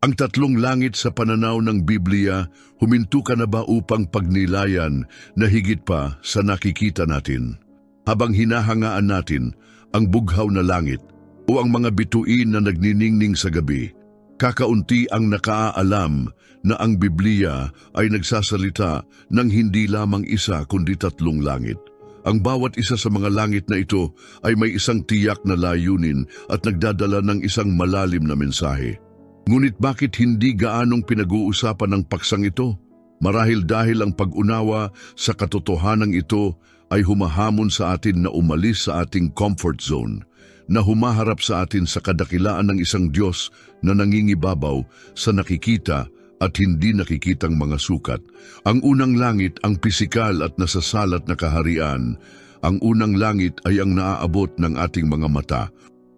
Ang tatlong langit sa pananaw ng Biblia, huminto ka na ba upang pagnilayan na higit pa sa nakikita natin? Habang hinahangaan natin ang bughaw na langit o ang mga bituin na nagniningning sa gabi, kakaunti ang nakaaalam na ang Biblia ay nagsasalita ng hindi lamang isa kundi tatlong langit. Ang bawat isa sa mga langit na ito ay may isang tiyak na layunin at nagdadala ng isang malalim na mensahe. Ngunit bakit hindi gaanong pinag-uusapan ng paksang ito? Marahil dahil ang pag-unawa sa katotohanan ito ay humahamon sa atin na umalis sa ating comfort zone, na humaharap sa atin sa kadakilaan ng isang Diyos na nangingibabaw sa nakikita at hindi nakikitang mga sukat. Ang unang langit ang pisikal at nasasalat na kaharian. Ang unang langit ay ang naaabot ng ating mga mata.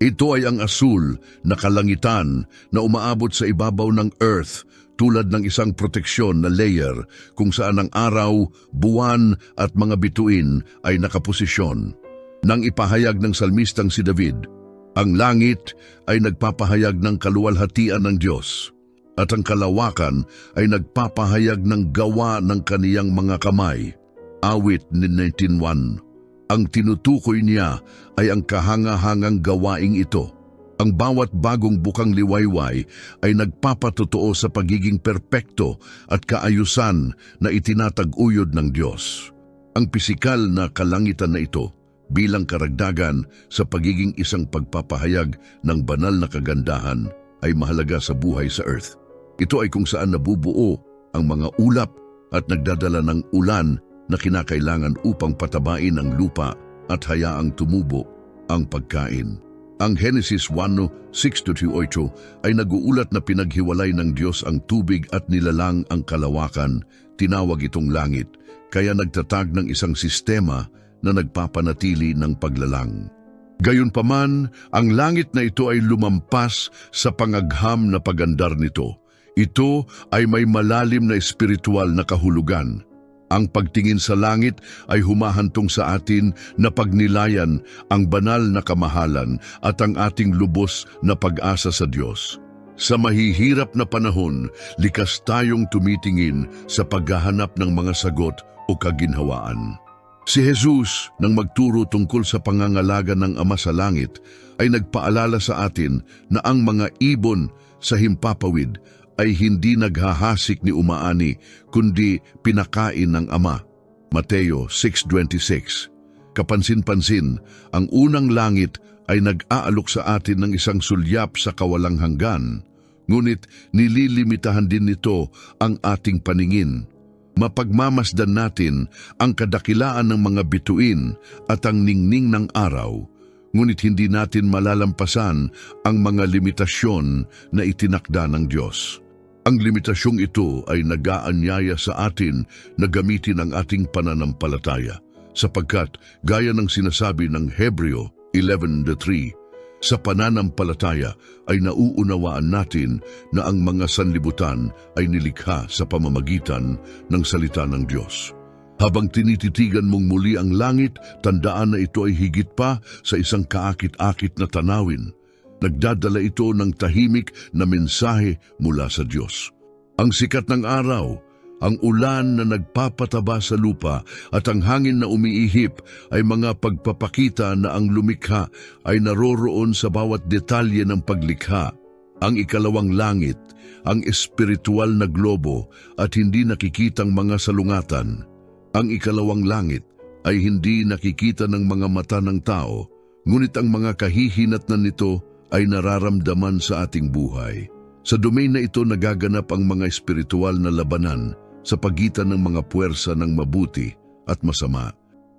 Ito ay ang asul na kalangitan na umaabot sa ibabaw ng earth tulad ng isang proteksyon na layer kung saan ang araw, buwan at mga bituin ay nakaposisyon. Nang ipahayag ng salmistang si David, ang langit ay nagpapahayag ng kaluwalhatian ng Diyos at ang kalawakan ay nagpapahayag ng gawa ng kaniyang mga kamay. Awit ni 19.1 Ang tinutukoy niya ay ang kahangahangang gawaing ito. Ang bawat bagong bukang liwayway ay nagpapatotoo sa pagiging perpekto at kaayusan na itinatag-uyod ng Diyos. Ang pisikal na kalangitan na ito bilang karagdagan sa pagiging isang pagpapahayag ng banal na kagandahan ay mahalaga sa buhay sa earth. Ito ay kung saan nabubuo ang mga ulap at nagdadala ng ulan na kinakailangan upang patabain ang lupa at hayaang tumubo ang pagkain. Ang Genesis 1:6-8 ay naguulat na pinaghiwalay ng Diyos ang tubig at nilalang ang kalawakan, tinawag itong langit, kaya nagtatag ng isang sistema na nagpapanatili ng paglalang. Gayunpaman, ang langit na ito ay lumampas sa pangagham na pagandar nito. Ito ay may malalim na espiritual na kahulugan. Ang pagtingin sa langit ay humahantong sa atin na pagnilayan ang banal na kamahalan at ang ating lubos na pag-asa sa Diyos. Sa mahihirap na panahon, likas tayong tumitingin sa paghahanap ng mga sagot o kaginhawaan. Si Jesus, nang magturo tungkol sa pangangalaga ng Ama sa Langit, ay nagpaalala sa atin na ang mga ibon sa himpapawid ay hindi naghahasik ni umaani, kundi pinakain ng Ama. Mateo 6.26 Kapansin-pansin, ang unang langit ay nag-aalok sa atin ng isang sulyap sa kawalang hanggan, ngunit nililimitahan din nito ang ating paningin. Mapagmamasdan natin ang kadakilaan ng mga bituin at ang ningning ng araw, ngunit hindi natin malalampasan ang mga limitasyon na itinakda ng Diyos. Ang limitasyong ito ay nag-aanyaya sa atin na gamitin ang ating pananampalataya, sapagkat gaya ng sinasabi ng Hebreo 11.3, sa pananampalataya ay nauunawaan natin na ang mga sanlibutan ay nilikha sa pamamagitan ng salita ng Diyos. Habang tinititigan mong muli ang langit, tandaan na ito ay higit pa sa isang kaakit-akit na tanawin. Nagdadala ito ng tahimik na mensahe mula sa Diyos. Ang sikat ng araw, ang ulan na nagpapataba sa lupa at ang hangin na umiihip ay mga pagpapakita na ang lumikha ay naroroon sa bawat detalye ng paglikha. Ang ikalawang langit, ang espiritual na globo at hindi nakikitang mga salungatan. Ang ikalawang langit ay hindi nakikita ng mga mata ng tao, ngunit ang mga kahihinatnan nito ay nararamdaman sa ating buhay. Sa domain na ito nagaganap ang mga espiritual na labanan sa pagitan ng mga puwersa ng mabuti at masama.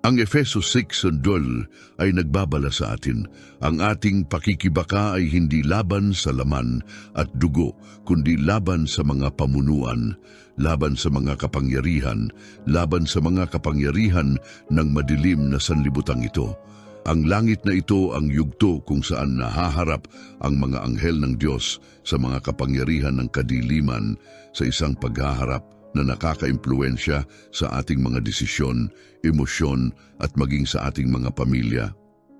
Ang Efeso 6 Dol ay nagbabala sa atin, ang ating pakikibaka ay hindi laban sa laman at dugo, kundi laban sa mga pamunuan, laban sa mga kapangyarihan, laban sa mga kapangyarihan ng madilim na sanlibutang ito. Ang langit na ito ang yugto kung saan nahaharap ang mga anghel ng Diyos sa mga kapangyarihan ng kadiliman sa isang paghaharap na nakakaimpluensya sa ating mga desisyon, emosyon at maging sa ating mga pamilya.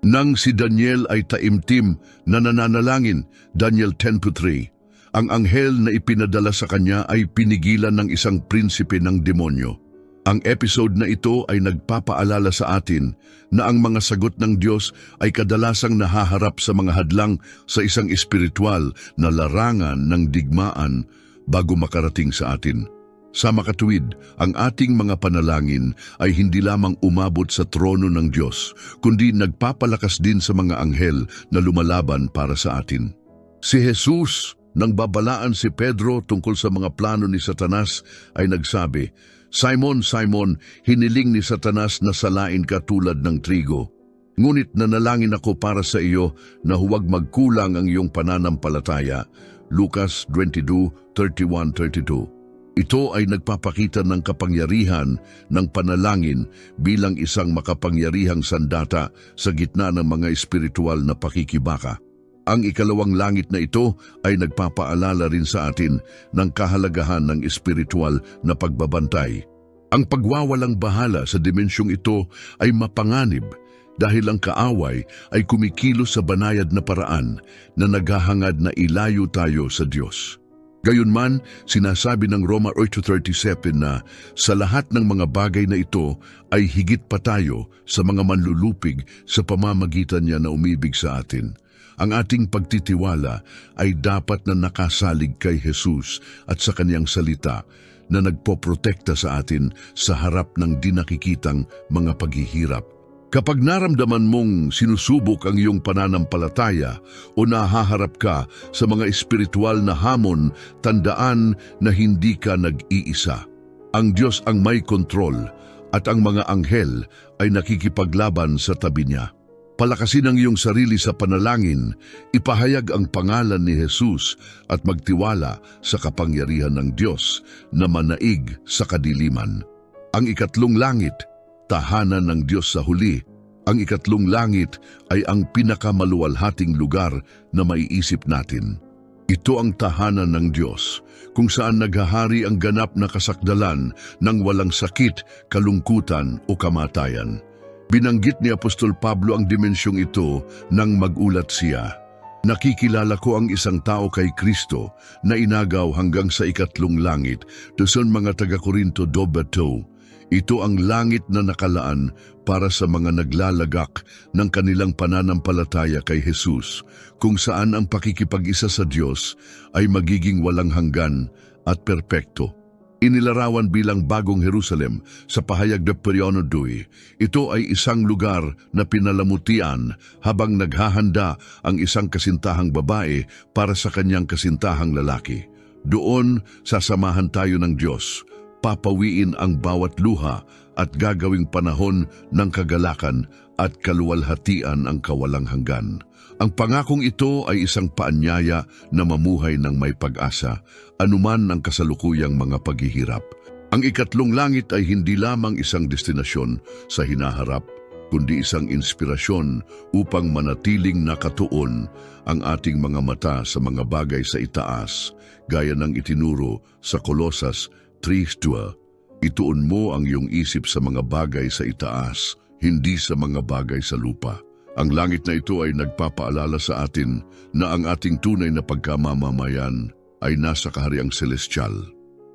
Nang si Daniel ay taimtim na nananalangin, Daniel 10.3, ang anghel na ipinadala sa kanya ay pinigilan ng isang prinsipe ng demonyo. Ang episode na ito ay nagpapaalala sa atin na ang mga sagot ng Diyos ay kadalasang nahaharap sa mga hadlang sa isang espiritual na larangan ng digmaan bago makarating sa atin. Sa makatuwid, ang ating mga panalangin ay hindi lamang umabot sa trono ng Diyos, kundi nagpapalakas din sa mga anghel na lumalaban para sa atin. Si Jesus, nang babalaan si Pedro tungkol sa mga plano ni Satanas, ay nagsabi, Simon, Simon, hiniling ni Satanas na salain ka tulad ng trigo. Ngunit nanalangin ako para sa iyo na huwag magkulang ang iyong pananampalataya. Lucas 22:31-32 ito ay nagpapakita ng kapangyarihan ng panalangin bilang isang makapangyarihang sandata sa gitna ng mga espiritual na pakikibaka. Ang ikalawang langit na ito ay nagpapaalala rin sa atin ng kahalagahan ng espiritual na pagbabantay. Ang pagwawalang bahala sa dimensyong ito ay mapanganib dahil ang kaaway ay kumikilos sa banayad na paraan na naghahangad na ilayo tayo sa Diyos. Gayunman, sinasabi ng Roma 8.37 na sa lahat ng mga bagay na ito ay higit pa tayo sa mga manlulupig sa pamamagitan niya na umibig sa atin. Ang ating pagtitiwala ay dapat na nakasalig kay Jesus at sa kanyang salita na nagpoprotekta sa atin sa harap ng dinakikitang mga paghihirap. Kapag naramdaman mong sinusubok ang iyong pananampalataya o nahaharap ka sa mga espiritual na hamon, tandaan na hindi ka nag-iisa. Ang Diyos ang may kontrol at ang mga anghel ay nakikipaglaban sa tabi niya. Palakasin ang iyong sarili sa panalangin, ipahayag ang pangalan ni Jesus at magtiwala sa kapangyarihan ng Diyos na manaig sa kadiliman. Ang ikatlong langit – tahanan ng Diyos sa huli, ang ikatlong langit ay ang pinakamaluwalhating lugar na maiisip natin. Ito ang tahanan ng Diyos, kung saan naghahari ang ganap na kasakdalan ng walang sakit, kalungkutan o kamatayan. Binanggit ni Apostol Pablo ang dimensyong ito nang magulat siya. Nakikilala ko ang isang tao kay Kristo na inagaw hanggang sa ikatlong langit, doon mga taga-Korinto 2, ito ang langit na nakalaan para sa mga naglalagak ng kanilang pananampalataya kay Jesus, kung saan ang pakikipag-isa sa Diyos ay magiging walang hanggan at perpekto. Inilarawan bilang bagong Jerusalem sa pahayag de Periono. Ito ay isang lugar na pinalamutian habang naghahanda ang isang kasintahang babae para sa kanyang kasintahang lalaki. Doon sasamahan tayo ng Diyos papawiin ang bawat luha at gagawing panahon ng kagalakan at kaluwalhatian ang kawalang hanggan. Ang pangakong ito ay isang paanyaya na mamuhay ng may pag-asa, anuman ang kasalukuyang mga paghihirap. Ang ikatlong langit ay hindi lamang isang destinasyon sa hinaharap, kundi isang inspirasyon upang manatiling nakatuon ang ating mga mata sa mga bagay sa itaas, gaya ng itinuro sa Kolosas 3.2 Ituon mo ang iyong isip sa mga bagay sa itaas, hindi sa mga bagay sa lupa. Ang langit na ito ay nagpapaalala sa atin na ang ating tunay na pagkamamamayan ay nasa kahariang celestial.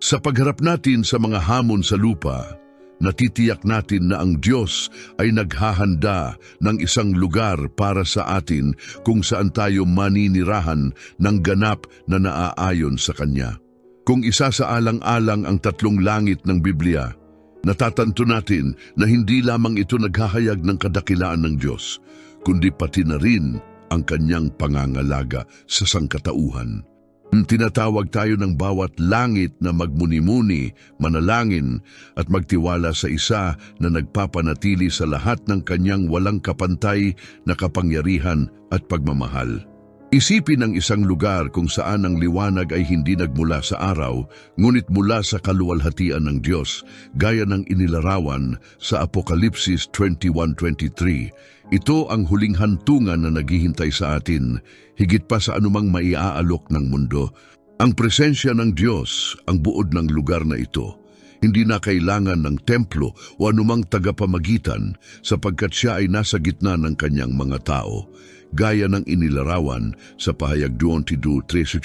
Sa pagharap natin sa mga hamon sa lupa, natitiyak natin na ang Diyos ay naghahanda ng isang lugar para sa atin kung saan tayo maninirahan ng ganap na naaayon sa Kanya. Kung isa sa alang-alang ang tatlong langit ng Biblia, natatanto natin na hindi lamang ito naghahayag ng kadakilaan ng Diyos, kundi pati na rin ang kanyang pangangalaga sa sangkatauhan. Tinatawag tayo ng bawat langit na magmuni-muni, manalangin at magtiwala sa isa na nagpapanatili sa lahat ng kanyang walang kapantay na kapangyarihan at pagmamahal. Isipin ang isang lugar kung saan ang liwanag ay hindi nagmula sa araw, ngunit mula sa kaluwalhatian ng Diyos, gaya ng inilarawan sa Apokalipsis 21.23. Ito ang huling hantungan na naghihintay sa atin, higit pa sa anumang maiaalok ng mundo. Ang presensya ng Diyos ang buod ng lugar na ito. Hindi na kailangan ng templo o anumang tagapamagitan sapagkat siya ay nasa gitna ng kanyang mga tao gaya ng inilarawan sa pahayag 22.13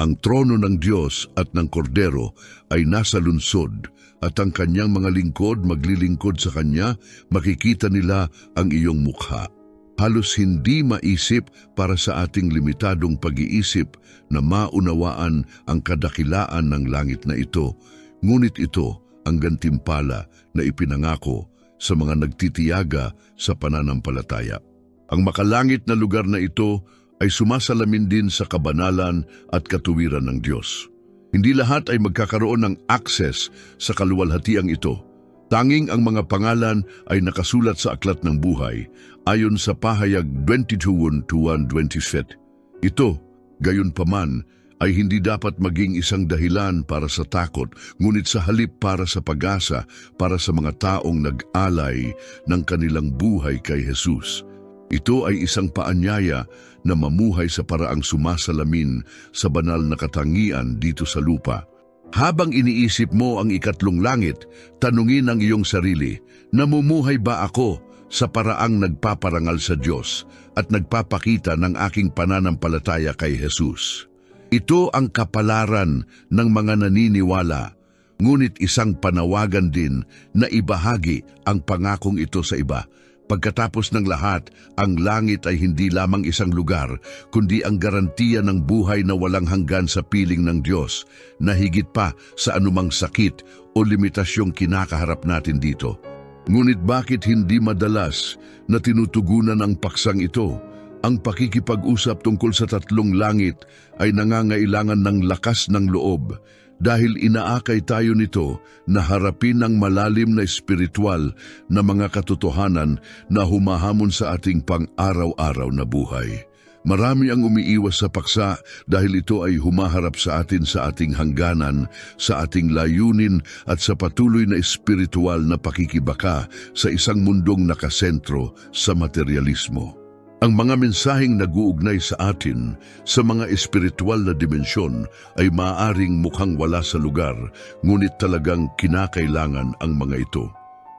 Ang trono ng Diyos at ng Kordero ay nasa lunsod at ang kanyang mga lingkod maglilingkod sa kanya, makikita nila ang iyong mukha. Halos hindi maisip para sa ating limitadong pag-iisip na maunawaan ang kadakilaan ng langit na ito. Ngunit ito ang gantimpala na ipinangako sa mga nagtitiyaga sa pananampalataya. Ang makalangit na lugar na ito ay sumasalamin din sa kabanalan at katuwiran ng Diyos. Hindi lahat ay magkakaroon ng access sa kaluwalhatiang ito. Tanging ang mga pangalan ay nakasulat sa aklat ng buhay ayon sa pahayag 22.1.27. Ito, gayon paman, ay hindi dapat maging isang dahilan para sa takot, ngunit sa halip para sa pag-asa para sa mga taong nag-alay ng kanilang buhay kay Jesus. Ito ay isang paanyaya na mamuhay sa paraang sumasalamin sa banal na katangian dito sa lupa. Habang iniisip mo ang ikatlong langit, tanungin ang iyong sarili, namumuhay ba ako sa paraang nagpaparangal sa Diyos at nagpapakita ng aking pananampalataya kay Jesus? Ito ang kapalaran ng mga naniniwala, ngunit isang panawagan din na ibahagi ang pangakong ito sa iba. Pagkatapos ng lahat, ang langit ay hindi lamang isang lugar, kundi ang garantiya ng buhay na walang hanggan sa piling ng Diyos, na higit pa sa anumang sakit o limitasyong kinakaharap natin dito. Ngunit bakit hindi madalas na tinutugunan ang paksang ito? Ang pakikipag-usap tungkol sa tatlong langit ay nangangailangan ng lakas ng loob dahil inaakay tayo nito na harapin ang malalim na espiritual na mga katotohanan na humahamon sa ating pang-araw-araw na buhay. Marami ang umiiwas sa paksa dahil ito ay humaharap sa atin sa ating hangganan, sa ating layunin at sa patuloy na espiritual na pakikibaka sa isang mundong nakasentro sa materialismo. Ang mga mensaheng nag-uugnay sa atin sa mga espiritual na dimensyon ay maaaring mukhang wala sa lugar, ngunit talagang kinakailangan ang mga ito.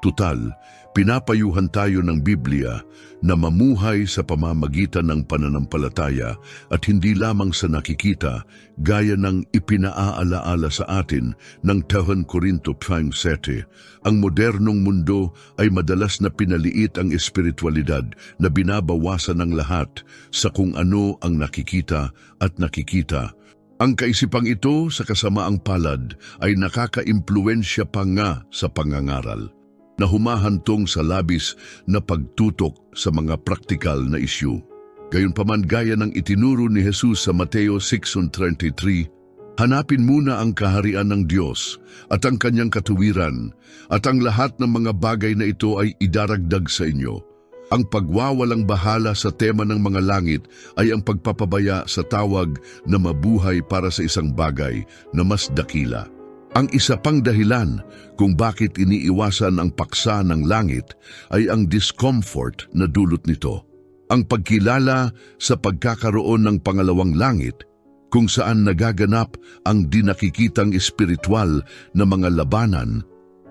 Tutal, pinapayuhan tayo ng Biblia na mamuhay sa pamamagitan ng pananampalataya at hindi lamang sa nakikita gaya ng ipinaaalaala sa atin ng 2 Korinto 5.7. Ang modernong mundo ay madalas na pinaliit ang espiritualidad na binabawasan ng lahat sa kung ano ang nakikita at nakikita ang kaisipang ito sa kasamaang palad ay nakaka-impluensya pa nga sa pangangaral na humahantong sa labis na pagtutok sa mga praktikal na isyu. Gayunpaman gaya ng itinuro ni Jesus sa Mateo 6.33, Hanapin muna ang kaharian ng Diyos at ang kanyang katuwiran at ang lahat ng mga bagay na ito ay idaragdag sa inyo. Ang pagwawalang bahala sa tema ng mga langit ay ang pagpapabaya sa tawag na mabuhay para sa isang bagay na mas dakila. Ang isa pang dahilan kung bakit iniiwasan ang paksa ng langit ay ang discomfort na dulot nito. Ang pagkilala sa pagkakaroon ng pangalawang langit kung saan nagaganap ang dinakikitang espiritual na mga labanan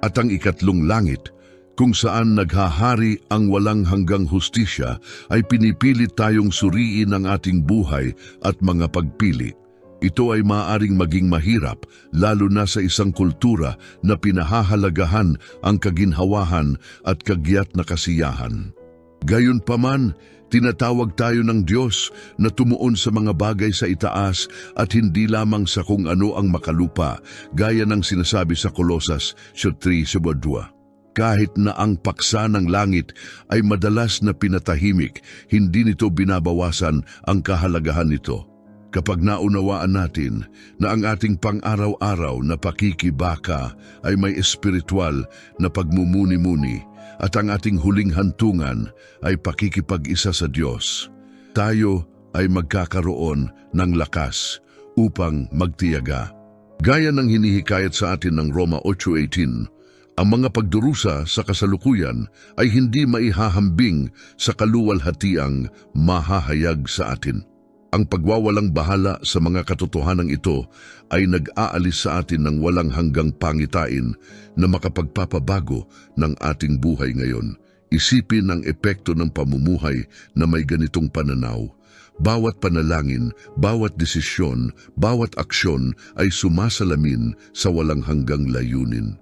at ang ikatlong langit kung saan naghahari ang walang hanggang hustisya ay pinipilit tayong suriin ang ating buhay at mga pagpili. Ito ay maaaring maging mahirap lalo na sa isang kultura na pinahahalagahan ang kaginhawahan at kagyat na kasiyahan. Gayunpaman, tinatawag tayo ng Diyos na tumuon sa mga bagay sa itaas at hindi lamang sa kung ano ang makalupa, gaya ng sinasabi sa Kolosas 3.2. Kahit na ang paksa ng langit ay madalas na pinatahimik, hindi nito binabawasan ang kahalagahan nito. Kapag naunawaan natin na ang ating pang-araw-araw na pakikibaka ay may espiritual na pagmumuni-muni at ang ating huling hantungan ay pakikipag-isa sa Diyos, tayo ay magkakaroon ng lakas upang magtiyaga. Gaya ng hinihikayat sa atin ng Roma 8.18, ang mga pagdurusa sa kasalukuyan ay hindi maihahambing sa kaluwalhatiang mahahayag sa atin. Ang pagwawalang bahala sa mga katotohanan ito ay nag-aalis sa atin ng walang hanggang pangitain na makapagpapabago ng ating buhay ngayon. Isipin ang epekto ng pamumuhay na may ganitong pananaw. bawat panalangin, bawat desisyon, bawat aksyon ay sumasalamin sa walang hanggang layunin.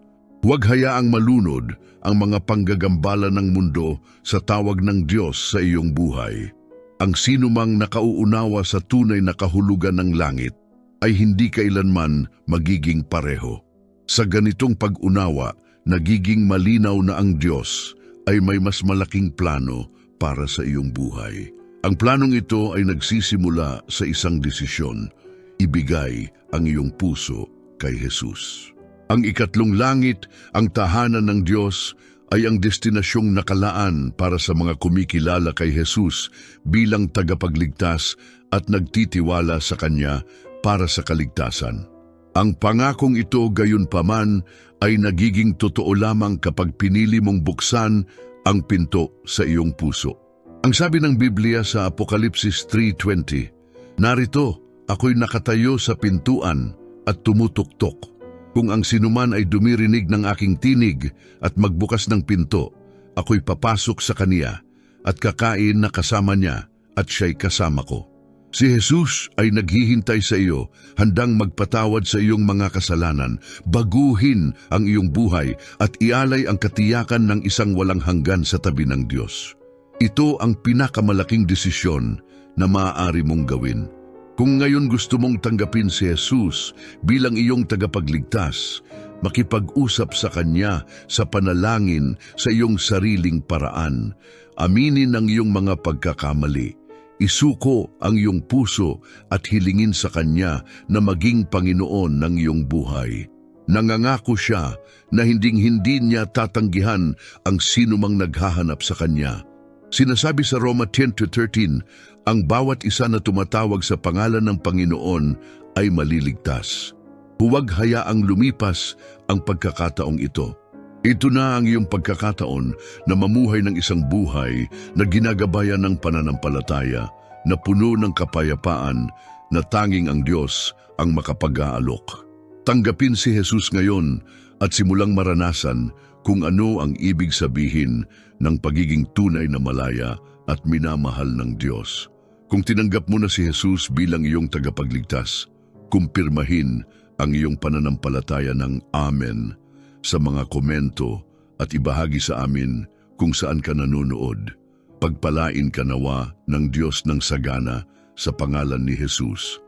Huwag hayaang malunod ang mga panggagambala ng mundo sa tawag ng Diyos sa iyong buhay. Ang sinumang nakauunawa sa tunay na kahulugan ng langit ay hindi kailanman magiging pareho. Sa ganitong pag-unawa, nagiging malinaw na ang Diyos ay may mas malaking plano para sa iyong buhay. Ang planong ito ay nagsisimula sa isang desisyon, ibigay ang iyong puso kay Jesus. Ang ikatlong langit, ang tahanan ng Diyos, ay ang destinasyong nakalaan para sa mga kumikilala kay Jesus bilang tagapagligtas at nagtitiwala sa Kanya para sa kaligtasan. Ang pangakong ito gayon paman ay nagiging totoo lamang kapag pinili mong buksan ang pinto sa iyong puso. Ang sabi ng Biblia sa Apokalipsis 3.20, Narito, ako'y nakatayo sa pintuan at tumutuktok. Kung ang sinuman ay dumirinig ng aking tinig at magbukas ng pinto, ako'y papasok sa kaniya at kakain na kasama niya at siya'y kasama ko. Si Jesus ay naghihintay sa iyo, handang magpatawad sa iyong mga kasalanan, baguhin ang iyong buhay at ialay ang katiyakan ng isang walang hanggan sa tabi ng Diyos. Ito ang pinakamalaking desisyon na maaari mong gawin. Kung ngayon gusto mong tanggapin si Jesus bilang iyong tagapagligtas, makipag-usap sa Kanya sa panalangin sa iyong sariling paraan, aminin ang iyong mga pagkakamali, isuko ang iyong puso at hilingin sa Kanya na maging Panginoon ng iyong buhay. Nangangako siya na hinding-hindi niya tatanggihan ang sinumang naghahanap sa Kanya. Sinasabi sa Roma 10-13, ang bawat isa na tumatawag sa pangalan ng Panginoon ay maliligtas. Huwag hayaang lumipas ang pagkakataong ito. Ito na ang iyong pagkakataon na mamuhay ng isang buhay na ginagabayan ng pananampalataya, na puno ng kapayapaan, na tanging ang Diyos ang makapag-aalok. Tanggapin si Jesus ngayon at simulang maranasan kung ano ang ibig sabihin ng pagiging tunay na malaya at minamahal ng Diyos. Kung tinanggap mo na si Jesus bilang iyong tagapagligtas, kumpirmahin ang iyong pananampalataya ng Amen sa mga komento at ibahagi sa amin kung saan ka nanonood. Pagpalain ka nawa ng Diyos ng sagana sa pangalan ni Jesus.